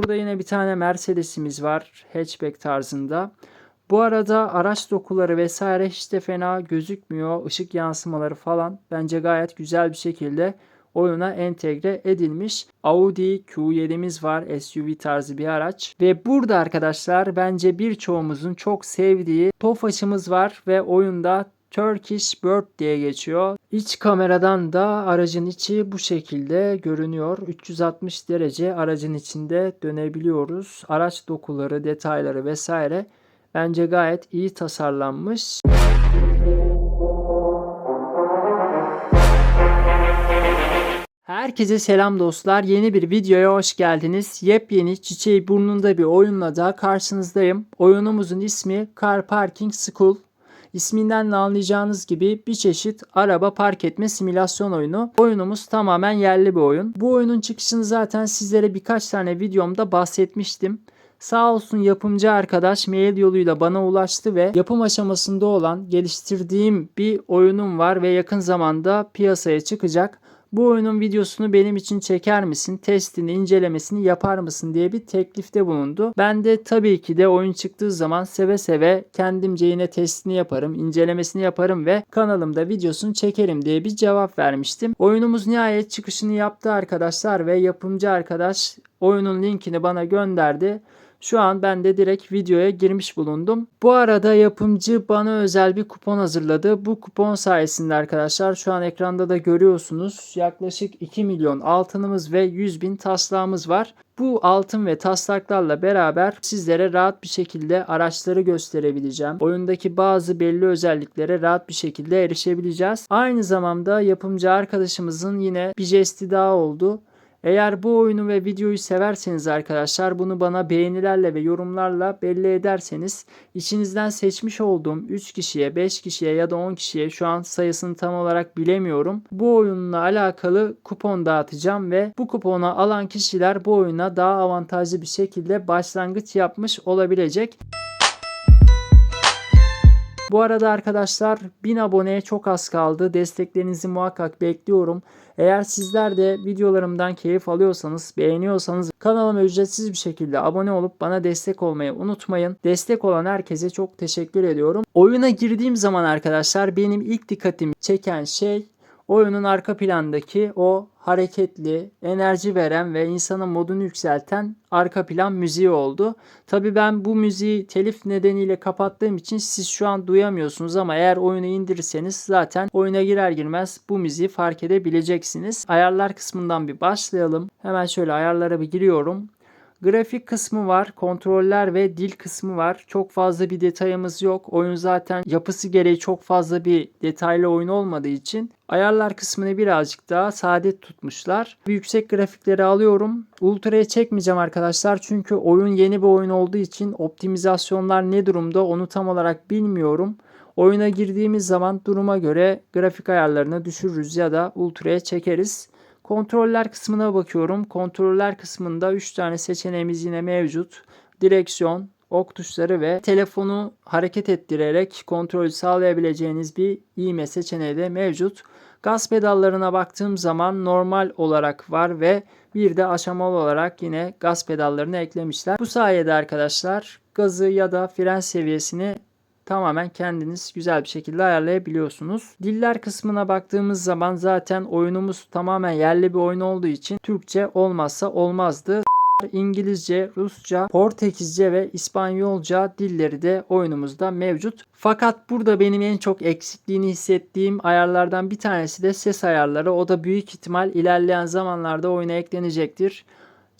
Burada yine bir tane Mercedes'imiz var hatchback tarzında. Bu arada araç dokuları vesaire hiç de fena gözükmüyor. Işık yansımaları falan bence gayet güzel bir şekilde oyuna entegre edilmiş. Audi Q7'miz var. SUV tarzı bir araç. Ve burada arkadaşlar bence birçoğumuzun çok sevdiği Tofaş'ımız var ve oyunda Turkish Bird diye geçiyor. İç kameradan da aracın içi bu şekilde görünüyor. 360 derece aracın içinde dönebiliyoruz. Araç dokuları, detayları vesaire bence gayet iyi tasarlanmış. Herkese selam dostlar. Yeni bir videoya hoş geldiniz. Yepyeni çiçeği burnunda bir oyunla da karşınızdayım. Oyunumuzun ismi Car Parking School. İsminden de anlayacağınız gibi bir çeşit araba park etme simülasyon oyunu. Oyunumuz tamamen yerli bir oyun. Bu oyunun çıkışını zaten sizlere birkaç tane videomda bahsetmiştim. Sağ olsun yapımcı arkadaş mail yoluyla bana ulaştı ve yapım aşamasında olan geliştirdiğim bir oyunum var ve yakın zamanda piyasaya çıkacak. Bu oyunun videosunu benim için çeker misin? Testini, incelemesini yapar mısın diye bir teklifte bulundu. Ben de tabii ki de oyun çıktığı zaman seve seve kendimce yine testini yaparım, incelemesini yaparım ve kanalımda videosunu çekerim diye bir cevap vermiştim. Oyunumuz nihayet çıkışını yaptı arkadaşlar ve yapımcı arkadaş oyunun linkini bana gönderdi. Şu an ben de direkt videoya girmiş bulundum. Bu arada yapımcı bana özel bir kupon hazırladı. Bu kupon sayesinde arkadaşlar şu an ekranda da görüyorsunuz. Yaklaşık 2 milyon altınımız ve 100 bin taslağımız var. Bu altın ve taslaklarla beraber sizlere rahat bir şekilde araçları gösterebileceğim. Oyundaki bazı belli özelliklere rahat bir şekilde erişebileceğiz. Aynı zamanda yapımcı arkadaşımızın yine bir jesti daha oldu. Eğer bu oyunu ve videoyu severseniz arkadaşlar bunu bana beğenilerle ve yorumlarla belli ederseniz içinizden seçmiş olduğum 3 kişiye, 5 kişiye ya da 10 kişiye şu an sayısını tam olarak bilemiyorum. Bu oyunla alakalı kupon dağıtacağım ve bu kuponu alan kişiler bu oyuna daha avantajlı bir şekilde başlangıç yapmış olabilecek. Bu arada arkadaşlar 1000 aboneye çok az kaldı. Desteklerinizi muhakkak bekliyorum. Eğer sizler de videolarımdan keyif alıyorsanız, beğeniyorsanız kanalıma ücretsiz bir şekilde abone olup bana destek olmayı unutmayın. Destek olan herkese çok teşekkür ediyorum. Oyuna girdiğim zaman arkadaşlar benim ilk dikkatimi çeken şey oyunun arka plandaki o hareketli, enerji veren ve insanın modunu yükselten arka plan müziği oldu. Tabi ben bu müziği telif nedeniyle kapattığım için siz şu an duyamıyorsunuz ama eğer oyunu indirirseniz zaten oyuna girer girmez bu müziği fark edebileceksiniz. Ayarlar kısmından bir başlayalım. Hemen şöyle ayarlara bir giriyorum. Grafik kısmı var, kontroller ve dil kısmı var. Çok fazla bir detayımız yok. Oyun zaten yapısı gereği çok fazla bir detaylı oyun olmadığı için ayarlar kısmını birazcık daha sade tutmuşlar. Yüksek grafikleri alıyorum. Ultra'ya çekmeyeceğim arkadaşlar çünkü oyun yeni bir oyun olduğu için optimizasyonlar ne durumda onu tam olarak bilmiyorum. Oyuna girdiğimiz zaman duruma göre grafik ayarlarını düşürürüz ya da ultra'ya çekeriz. Kontroller kısmına bakıyorum. Kontroller kısmında 3 tane seçeneğimiz yine mevcut. Direksiyon, ok tuşları ve telefonu hareket ettirerek kontrol sağlayabileceğiniz bir iğme seçeneği de mevcut. Gaz pedallarına baktığım zaman normal olarak var ve bir de aşamalı olarak yine gaz pedallarını eklemişler. Bu sayede arkadaşlar gazı ya da fren seviyesini tamamen kendiniz güzel bir şekilde ayarlayabiliyorsunuz. Diller kısmına baktığımız zaman zaten oyunumuz tamamen yerli bir oyun olduğu için Türkçe olmazsa olmazdı. İngilizce, Rusça, Portekizce ve İspanyolca dilleri de oyunumuzda mevcut. Fakat burada benim en çok eksikliğini hissettiğim ayarlardan bir tanesi de ses ayarları. O da büyük ihtimal ilerleyen zamanlarda oyuna eklenecektir.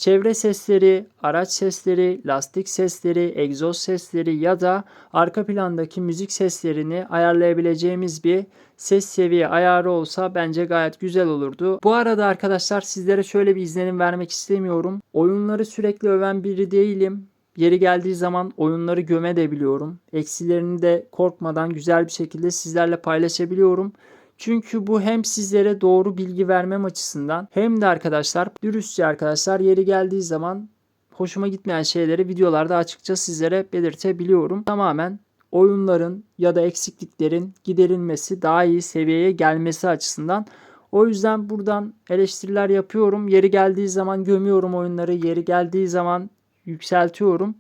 Çevre sesleri, araç sesleri, lastik sesleri, egzoz sesleri ya da arka plandaki müzik seslerini ayarlayabileceğimiz bir ses seviye ayarı olsa bence gayet güzel olurdu. Bu arada arkadaşlar sizlere şöyle bir izlenim vermek istemiyorum. Oyunları sürekli öven biri değilim. Yeri geldiği zaman oyunları göme de biliyorum. Eksilerini de korkmadan güzel bir şekilde sizlerle paylaşabiliyorum. Çünkü bu hem sizlere doğru bilgi vermem açısından hem de arkadaşlar dürüstçe arkadaşlar yeri geldiği zaman hoşuma gitmeyen şeyleri videolarda açıkça sizlere belirtebiliyorum. Tamamen oyunların ya da eksikliklerin giderilmesi, daha iyi seviyeye gelmesi açısından O yüzden buradan eleştiriler yapıyorum. Yeri geldiği zaman gömüyorum oyunları. Yeri geldiği zaman yükseltiyorum.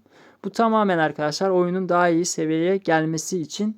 Bu tamamen arkadaşlar oyunun daha iyi seviyeye gelmesi için.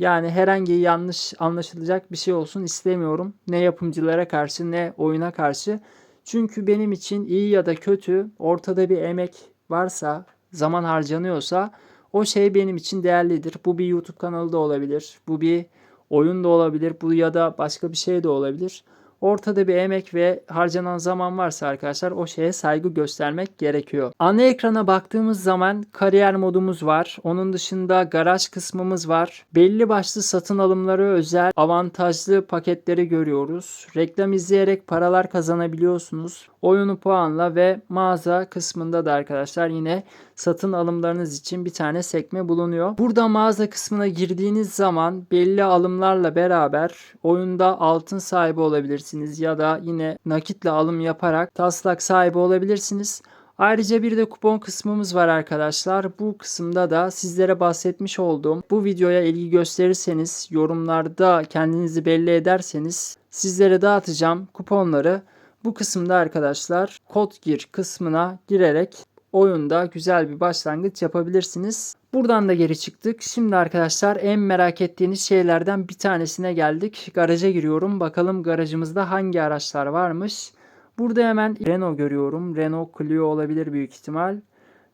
Yani herhangi yanlış anlaşılacak bir şey olsun istemiyorum. Ne yapımcılara karşı ne oyuna karşı. Çünkü benim için iyi ya da kötü ortada bir emek varsa, zaman harcanıyorsa o şey benim için değerlidir. Bu bir YouTube kanalı da olabilir. Bu bir oyun da olabilir. Bu ya da başka bir şey de olabilir. Ortada bir emek ve harcanan zaman varsa arkadaşlar o şeye saygı göstermek gerekiyor. Ana ekrana baktığımız zaman kariyer modumuz var. Onun dışında garaj kısmımız var. Belli başlı satın alımları özel avantajlı paketleri görüyoruz. Reklam izleyerek paralar kazanabiliyorsunuz. Oyunu puanla ve mağaza kısmında da arkadaşlar yine satın alımlarınız için bir tane sekme bulunuyor. Burada mağaza kısmına girdiğiniz zaman belli alımlarla beraber oyunda altın sahibi olabilirsiniz ya da yine nakitle alım yaparak taslak sahibi olabilirsiniz. Ayrıca bir de kupon kısmımız var arkadaşlar. Bu kısımda da sizlere bahsetmiş olduğum bu videoya ilgi gösterirseniz, yorumlarda kendinizi belli ederseniz sizlere dağıtacağım kuponları. Bu kısımda arkadaşlar kod gir kısmına girerek oyunda güzel bir başlangıç yapabilirsiniz. Buradan da geri çıktık. Şimdi arkadaşlar en merak ettiğiniz şeylerden bir tanesine geldik. Garaja giriyorum. Bakalım garajımızda hangi araçlar varmış. Burada hemen Renault görüyorum. Renault Clio olabilir büyük ihtimal.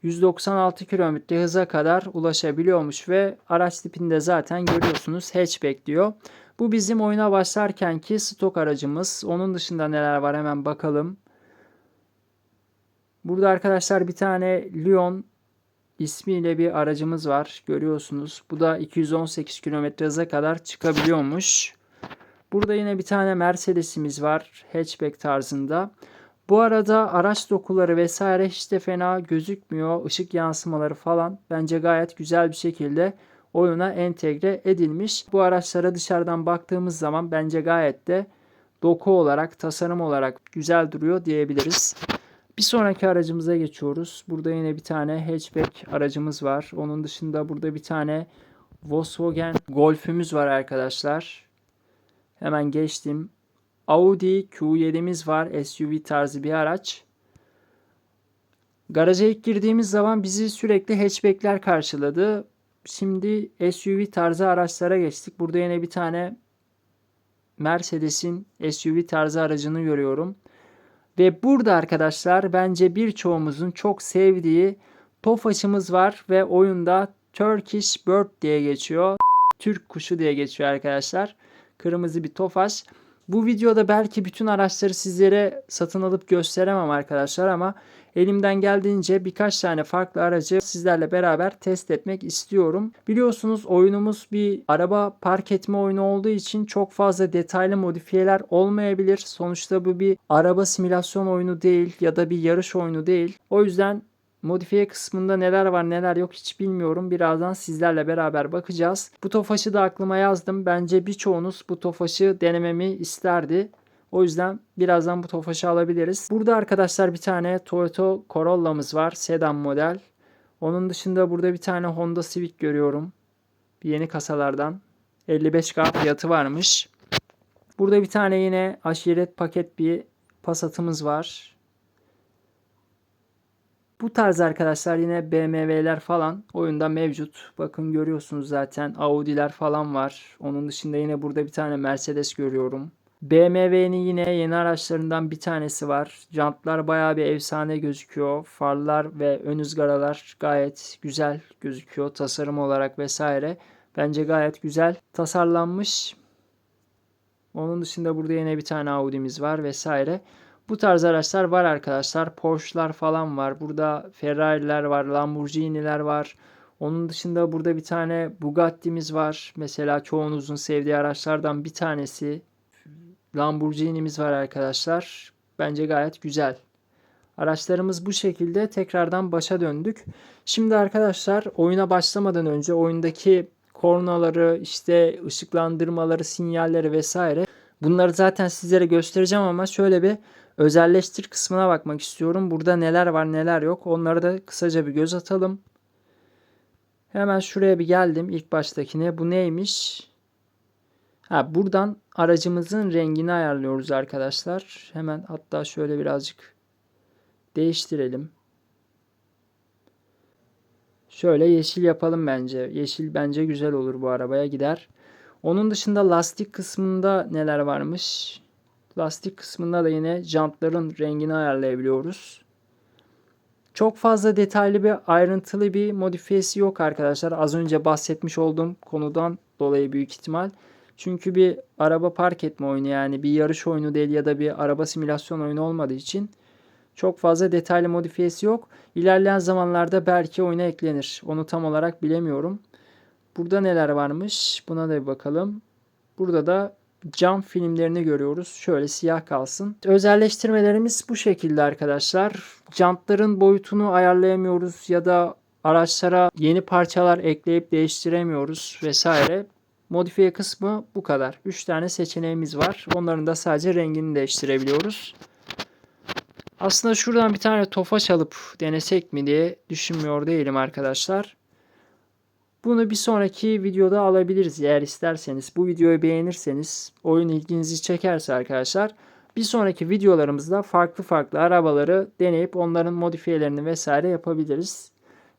196 km hıza kadar ulaşabiliyormuş ve araç tipinde zaten görüyorsunuz hatchback diyor. Bu bizim oyuna başlarkenki stok aracımız. Onun dışında neler var hemen bakalım. Burada arkadaşlar bir tane Lyon ismiyle bir aracımız var. Görüyorsunuz. Bu da 218 km hıza kadar çıkabiliyormuş. Burada yine bir tane Mercedes'imiz var. Hatchback tarzında. Bu arada araç dokuları vesaire hiç de fena gözükmüyor. Işık yansımaları falan bence gayet güzel bir şekilde oyuna entegre edilmiş. Bu araçlara dışarıdan baktığımız zaman bence gayet de doku olarak, tasarım olarak güzel duruyor diyebiliriz. Bir sonraki aracımıza geçiyoruz. Burada yine bir tane hatchback aracımız var. Onun dışında burada bir tane Volkswagen Golf'ümüz var arkadaşlar. Hemen geçtim. Audi Q7'miz var. SUV tarzı bir araç. Garaja ilk girdiğimiz zaman bizi sürekli hatchbackler karşıladı. Şimdi SUV tarzı araçlara geçtik. Burada yine bir tane Mercedes'in SUV tarzı aracını görüyorum. Ve burada arkadaşlar bence birçoğumuzun çok sevdiği Tofaş'ımız var ve oyunda Turkish Bird diye geçiyor. Türk kuşu diye geçiyor arkadaşlar. Kırmızı bir Tofaş. Bu videoda belki bütün araçları sizlere satın alıp gösteremem arkadaşlar ama elimden geldiğince birkaç tane farklı aracı sizlerle beraber test etmek istiyorum. Biliyorsunuz oyunumuz bir araba park etme oyunu olduğu için çok fazla detaylı modifiyeler olmayabilir. Sonuçta bu bir araba simülasyon oyunu değil ya da bir yarış oyunu değil. O yüzden Modifiye kısmında neler var neler yok hiç bilmiyorum. Birazdan sizlerle beraber bakacağız. Bu tofaşı da aklıma yazdım. Bence birçoğunuz bu tofaşı denememi isterdi. O yüzden birazdan bu tofaşı alabiliriz. Burada arkadaşlar bir tane Toyota Corolla'mız var. Sedan model. Onun dışında burada bir tane Honda Civic görüyorum. Bir yeni kasalardan. 55K fiyatı varmış. Burada bir tane yine aşiret paket bir Passat'ımız var. Bu tarz arkadaşlar yine BMW'ler falan oyunda mevcut. Bakın görüyorsunuz zaten Audi'ler falan var. Onun dışında yine burada bir tane Mercedes görüyorum. BMW'nin yine yeni araçlarından bir tanesi var. Jantlar bayağı bir efsane gözüküyor. Farlar ve ön ızgaralar gayet güzel gözüküyor tasarım olarak vesaire. Bence gayet güzel tasarlanmış. Onun dışında burada yine bir tane Audi'miz var vesaire. Bu tarz araçlar var arkadaşlar. Porsche'lar falan var. Burada Ferrari'ler var, Lamborghini'ler var. Onun dışında burada bir tane Bugatti'miz var. Mesela çoğunuzun sevdiği araçlardan bir tanesi. Lamborghini'miz var arkadaşlar. Bence gayet güzel. Araçlarımız bu şekilde tekrardan başa döndük. Şimdi arkadaşlar oyuna başlamadan önce oyundaki kornaları, işte ışıklandırmaları, sinyalleri vesaire bunları zaten sizlere göstereceğim ama şöyle bir özelleştir kısmına bakmak istiyorum. Burada neler var neler yok onları da kısaca bir göz atalım. Hemen şuraya bir geldim ilk baştakine. Bu neymiş? Ha, buradan aracımızın rengini ayarlıyoruz arkadaşlar. Hemen hatta şöyle birazcık değiştirelim. Şöyle yeşil yapalım bence. Yeşil bence güzel olur bu arabaya gider. Onun dışında lastik kısmında neler varmış? Lastik kısmında da yine jantların rengini ayarlayabiliyoruz. Çok fazla detaylı bir ayrıntılı bir modifiyesi yok arkadaşlar. Az önce bahsetmiş olduğum konudan dolayı büyük ihtimal. Çünkü bir araba park etme oyunu yani bir yarış oyunu değil ya da bir araba simülasyon oyunu olmadığı için çok fazla detaylı modifiyesi yok. İlerleyen zamanlarda belki oyuna eklenir. Onu tam olarak bilemiyorum. Burada neler varmış? Buna da bir bakalım. Burada da cam filmlerini görüyoruz. Şöyle siyah kalsın. Özelleştirmelerimiz bu şekilde arkadaşlar. Jantların boyutunu ayarlayamıyoruz ya da araçlara yeni parçalar ekleyip değiştiremiyoruz vesaire. Modifiye kısmı bu kadar. 3 tane seçeneğimiz var. Onların da sadece rengini değiştirebiliyoruz. Aslında şuradan bir tane tofaş alıp denesek mi diye düşünmüyor değilim arkadaşlar. Bunu bir sonraki videoda alabiliriz eğer isterseniz. Bu videoyu beğenirseniz, oyun ilginizi çekerse arkadaşlar bir sonraki videolarımızda farklı farklı arabaları deneyip onların modifiyelerini vesaire yapabiliriz.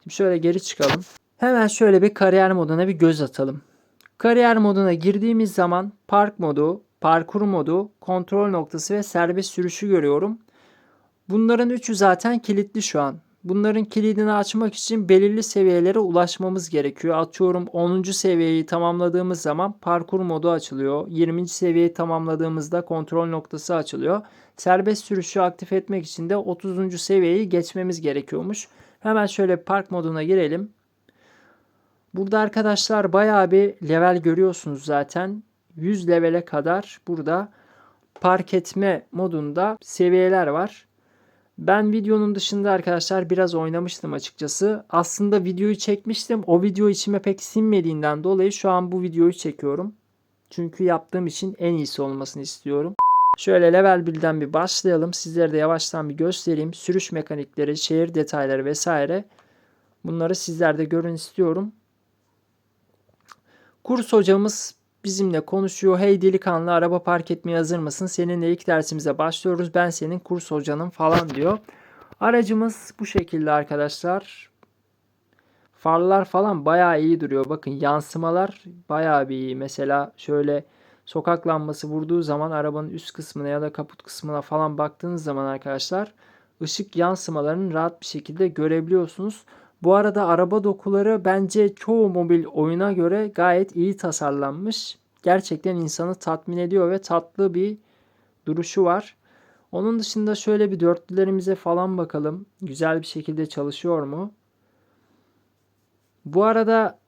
Şimdi şöyle geri çıkalım. Hemen şöyle bir kariyer moduna bir göz atalım. Kariyer moduna girdiğimiz zaman park modu, parkur modu, kontrol noktası ve serbest sürüşü görüyorum. Bunların üçü zaten kilitli şu an. Bunların kilidini açmak için belirli seviyelere ulaşmamız gerekiyor. Atıyorum 10. seviyeyi tamamladığımız zaman parkur modu açılıyor. 20. seviyeyi tamamladığımızda kontrol noktası açılıyor. Serbest sürüşü aktif etmek için de 30. seviyeyi geçmemiz gerekiyormuş. Hemen şöyle park moduna girelim. Burada arkadaşlar bayağı bir level görüyorsunuz zaten. 100 levele kadar burada park etme modunda seviyeler var. Ben videonun dışında arkadaşlar biraz oynamıştım açıkçası. Aslında videoyu çekmiştim. O video içime pek sinmediğinden dolayı şu an bu videoyu çekiyorum. Çünkü yaptığım için en iyisi olmasını istiyorum. Şöyle level 1'den bir başlayalım. Sizlere de yavaştan bir göstereyim. Sürüş mekanikleri, şehir detayları vesaire. Bunları sizler de görün istiyorum. Kurs hocamız bizimle konuşuyor. Hey delikanlı araba park etmeye hazır mısın? Seninle ilk dersimize başlıyoruz. Ben senin kurs hocanım falan diyor. Aracımız bu şekilde arkadaşlar. Farlar falan bayağı iyi duruyor. Bakın yansımalar bayağı bir iyi. Mesela şöyle sokak lambası vurduğu zaman arabanın üst kısmına ya da kaput kısmına falan baktığınız zaman arkadaşlar ışık yansımalarını rahat bir şekilde görebiliyorsunuz. Bu arada araba dokuları bence çoğu mobil oyuna göre gayet iyi tasarlanmış. Gerçekten insanı tatmin ediyor ve tatlı bir duruşu var. Onun dışında şöyle bir dörtlülerimize falan bakalım. Güzel bir şekilde çalışıyor mu? Bu arada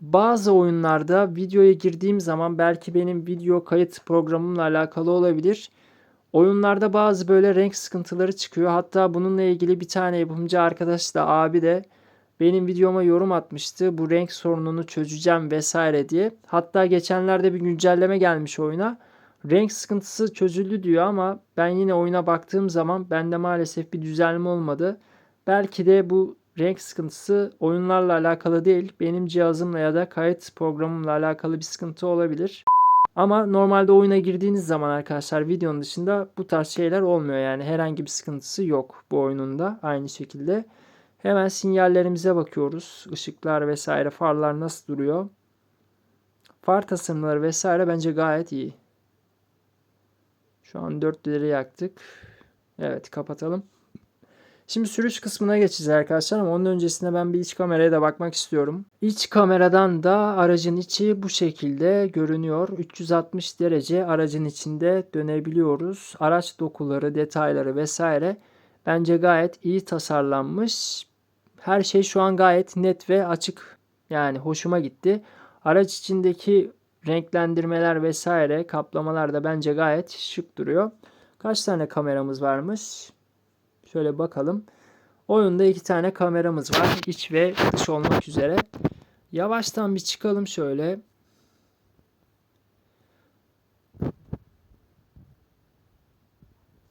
bazı oyunlarda videoya girdiğim zaman belki benim video kayıt programımla alakalı olabilir. Oyunlarda bazı böyle renk sıkıntıları çıkıyor. Hatta bununla ilgili bir tane yapımcı arkadaş da abi de benim videoma yorum atmıştı. Bu renk sorununu çözeceğim vesaire diye. Hatta geçenlerde bir güncelleme gelmiş oyuna. Renk sıkıntısı çözüldü diyor ama ben yine oyuna baktığım zaman bende maalesef bir düzelme olmadı. Belki de bu renk sıkıntısı oyunlarla alakalı değil. Benim cihazımla ya da kayıt programımla alakalı bir sıkıntı olabilir. Ama normalde oyuna girdiğiniz zaman arkadaşlar videonun dışında bu tarz şeyler olmuyor. Yani herhangi bir sıkıntısı yok bu oyununda aynı şekilde. Hemen sinyallerimize bakıyoruz. Işıklar vesaire farlar nasıl duruyor. Far tasarımları vesaire bence gayet iyi. Şu an dörtlüleri yaktık. Evet kapatalım. Şimdi sürüş kısmına geçeceğiz arkadaşlar ama onun öncesinde ben bir iç kameraya da bakmak istiyorum. İç kameradan da aracın içi bu şekilde görünüyor. 360 derece aracın içinde dönebiliyoruz. Araç dokuları, detayları vesaire bence gayet iyi tasarlanmış. Her şey şu an gayet net ve açık. Yani hoşuma gitti. Araç içindeki renklendirmeler vesaire kaplamalar da bence gayet şık duruyor. Kaç tane kameramız varmış? Şöyle bakalım. Oyunda iki tane kameramız var. İç ve dış olmak üzere. Yavaştan bir çıkalım şöyle.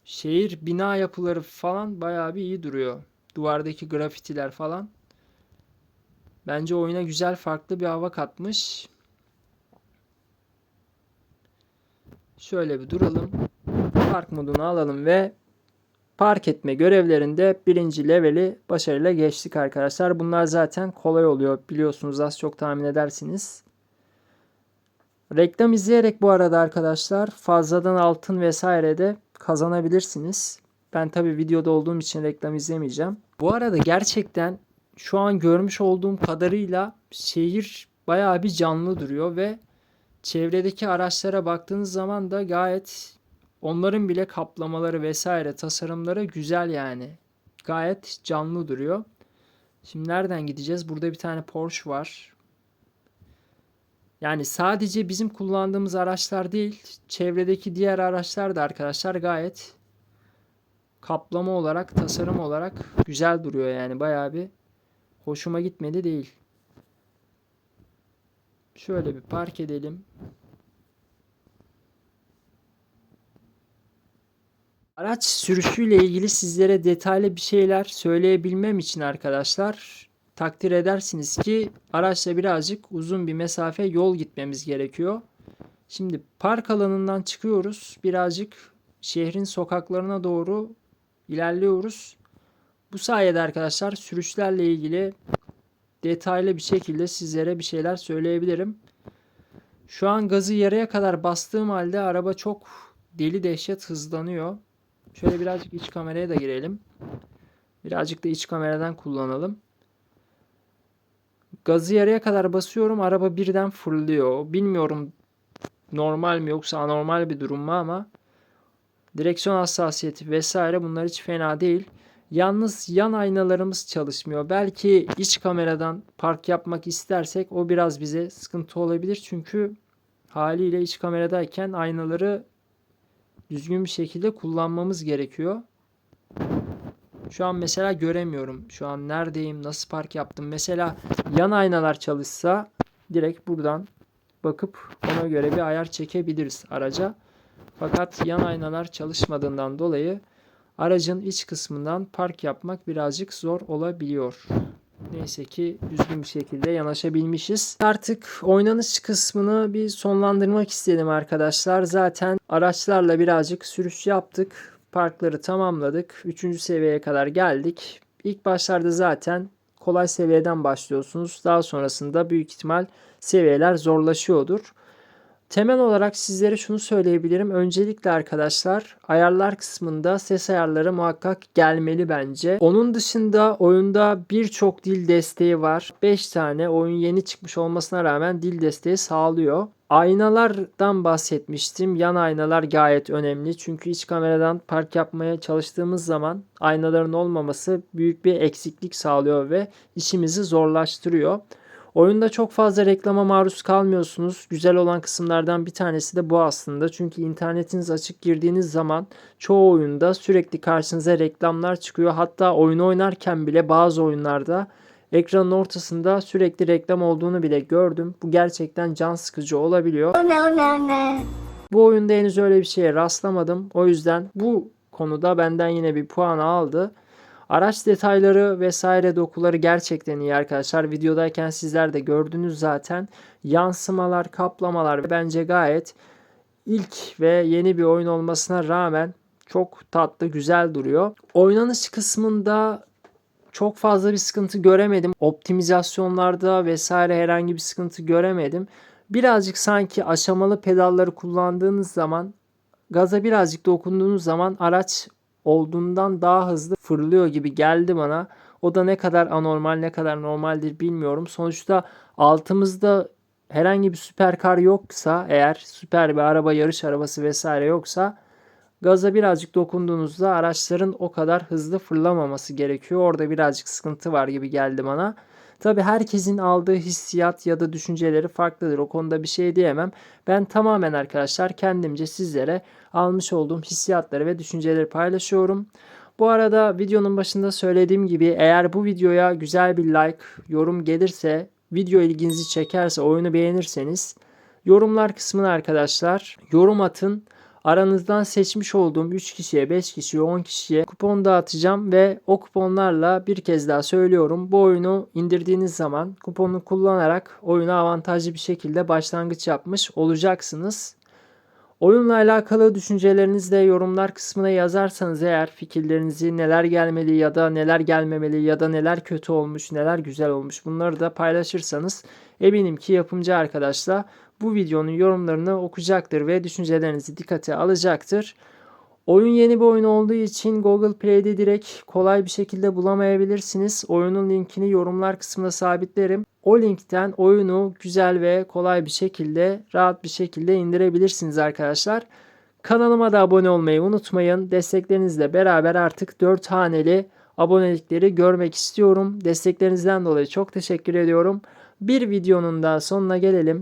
Şehir bina yapıları falan bayağı bir iyi duruyor. Duvardaki grafitiler falan. Bence oyuna güzel farklı bir hava katmış. Şöyle bir duralım. Park modunu alalım ve park etme görevlerinde birinci leveli başarıyla geçtik arkadaşlar. Bunlar zaten kolay oluyor biliyorsunuz az çok tahmin edersiniz. Reklam izleyerek bu arada arkadaşlar fazladan altın vesaire de kazanabilirsiniz. Ben tabi videoda olduğum için reklam izlemeyeceğim. Bu arada gerçekten şu an görmüş olduğum kadarıyla şehir bayağı bir canlı duruyor ve çevredeki araçlara baktığınız zaman da gayet onların bile kaplamaları vesaire tasarımları güzel yani. Gayet canlı duruyor. Şimdi nereden gideceğiz? Burada bir tane Porsche var. Yani sadece bizim kullandığımız araçlar değil, çevredeki diğer araçlar da arkadaşlar gayet kaplama olarak, tasarım olarak güzel duruyor yani bayağı bir hoşuma gitmedi değil. Şöyle bir park edelim. Araç sürüşüyle ilgili sizlere detaylı bir şeyler söyleyebilmem için arkadaşlar takdir edersiniz ki araçla birazcık uzun bir mesafe yol gitmemiz gerekiyor. Şimdi park alanından çıkıyoruz. Birazcık şehrin sokaklarına doğru ilerliyoruz. Bu sayede arkadaşlar sürüşlerle ilgili detaylı bir şekilde sizlere bir şeyler söyleyebilirim. Şu an gazı yarıya kadar bastığım halde araba çok deli dehşet hızlanıyor. Şöyle birazcık iç kameraya da girelim. Birazcık da iç kameradan kullanalım. Gazı yarıya kadar basıyorum. Araba birden fırlıyor. Bilmiyorum normal mi yoksa anormal bir durum mu ama direksiyon hassasiyeti vesaire bunlar hiç fena değil. Yalnız yan aynalarımız çalışmıyor. Belki iç kameradan park yapmak istersek o biraz bize sıkıntı olabilir. Çünkü haliyle iç kameradayken aynaları düzgün bir şekilde kullanmamız gerekiyor. Şu an mesela göremiyorum. Şu an neredeyim, nasıl park yaptım. Mesela yan aynalar çalışsa direkt buradan bakıp ona göre bir ayar çekebiliriz araca. Fakat yan aynalar çalışmadığından dolayı aracın iç kısmından park yapmak birazcık zor olabiliyor. Neyse ki düzgün bir şekilde yanaşabilmişiz. Artık oynanış kısmını bir sonlandırmak istedim arkadaşlar. Zaten araçlarla birazcık sürüş yaptık. Parkları tamamladık. Üçüncü seviyeye kadar geldik. İlk başlarda zaten kolay seviyeden başlıyorsunuz. Daha sonrasında büyük ihtimal seviyeler zorlaşıyordur. Temel olarak sizlere şunu söyleyebilirim. Öncelikle arkadaşlar ayarlar kısmında ses ayarları muhakkak gelmeli bence. Onun dışında oyunda birçok dil desteği var. 5 tane oyun yeni çıkmış olmasına rağmen dil desteği sağlıyor. Aynalardan bahsetmiştim. Yan aynalar gayet önemli. Çünkü iç kameradan park yapmaya çalıştığımız zaman aynaların olmaması büyük bir eksiklik sağlıyor ve işimizi zorlaştırıyor. Oyunda çok fazla reklama maruz kalmıyorsunuz. Güzel olan kısımlardan bir tanesi de bu aslında. Çünkü internetiniz açık girdiğiniz zaman çoğu oyunda sürekli karşınıza reklamlar çıkıyor. Hatta oyunu oynarken bile bazı oyunlarda ekranın ortasında sürekli reklam olduğunu bile gördüm. Bu gerçekten can sıkıcı olabiliyor. Bu oyunda henüz öyle bir şeye rastlamadım. O yüzden bu konuda benden yine bir puan aldı. Araç detayları vesaire dokuları gerçekten iyi arkadaşlar. Videodayken sizler de gördünüz zaten. Yansımalar, kaplamalar bence gayet ilk ve yeni bir oyun olmasına rağmen çok tatlı, güzel duruyor. Oynanış kısmında çok fazla bir sıkıntı göremedim. Optimizasyonlarda vesaire herhangi bir sıkıntı göremedim. Birazcık sanki aşamalı pedalları kullandığınız zaman gaza birazcık dokunduğunuz zaman araç olduğundan daha hızlı fırlıyor gibi geldi bana. O da ne kadar anormal ne kadar normaldir bilmiyorum. Sonuçta altımızda herhangi bir süperkar yoksa eğer süper bir araba yarış arabası vesaire yoksa gaza birazcık dokunduğunuzda araçların o kadar hızlı fırlamaması gerekiyor. Orada birazcık sıkıntı var gibi geldi bana. Tabi herkesin aldığı hissiyat ya da düşünceleri farklıdır. O konuda bir şey diyemem. Ben tamamen arkadaşlar kendimce sizlere almış olduğum hissiyatları ve düşünceleri paylaşıyorum. Bu arada videonun başında söylediğim gibi eğer bu videoya güzel bir like, yorum gelirse, video ilginizi çekerse, oyunu beğenirseniz yorumlar kısmına arkadaşlar yorum atın. Aranızdan seçmiş olduğum 3 kişiye, 5 kişiye, 10 kişiye kupon dağıtacağım ve o kuponlarla bir kez daha söylüyorum. Bu oyunu indirdiğiniz zaman kuponu kullanarak oyuna avantajlı bir şekilde başlangıç yapmış olacaksınız. Oyunla alakalı düşüncelerinizi de yorumlar kısmına yazarsanız eğer fikirlerinizi neler gelmeli ya da neler gelmemeli ya da neler kötü olmuş, neler güzel olmuş bunları da paylaşırsanız eminim ki yapımcı arkadaşlar bu videonun yorumlarını okuyacaktır ve düşüncelerinizi dikkate alacaktır. Oyun yeni bir oyun olduğu için Google Play'de direkt kolay bir şekilde bulamayabilirsiniz. Oyunun linkini yorumlar kısmına sabitlerim. O linkten oyunu güzel ve kolay bir şekilde, rahat bir şekilde indirebilirsiniz arkadaşlar. Kanalıma da abone olmayı unutmayın. Desteklerinizle beraber artık 4 haneli abonelikleri görmek istiyorum. Desteklerinizden dolayı çok teşekkür ediyorum. Bir videonun da sonuna gelelim.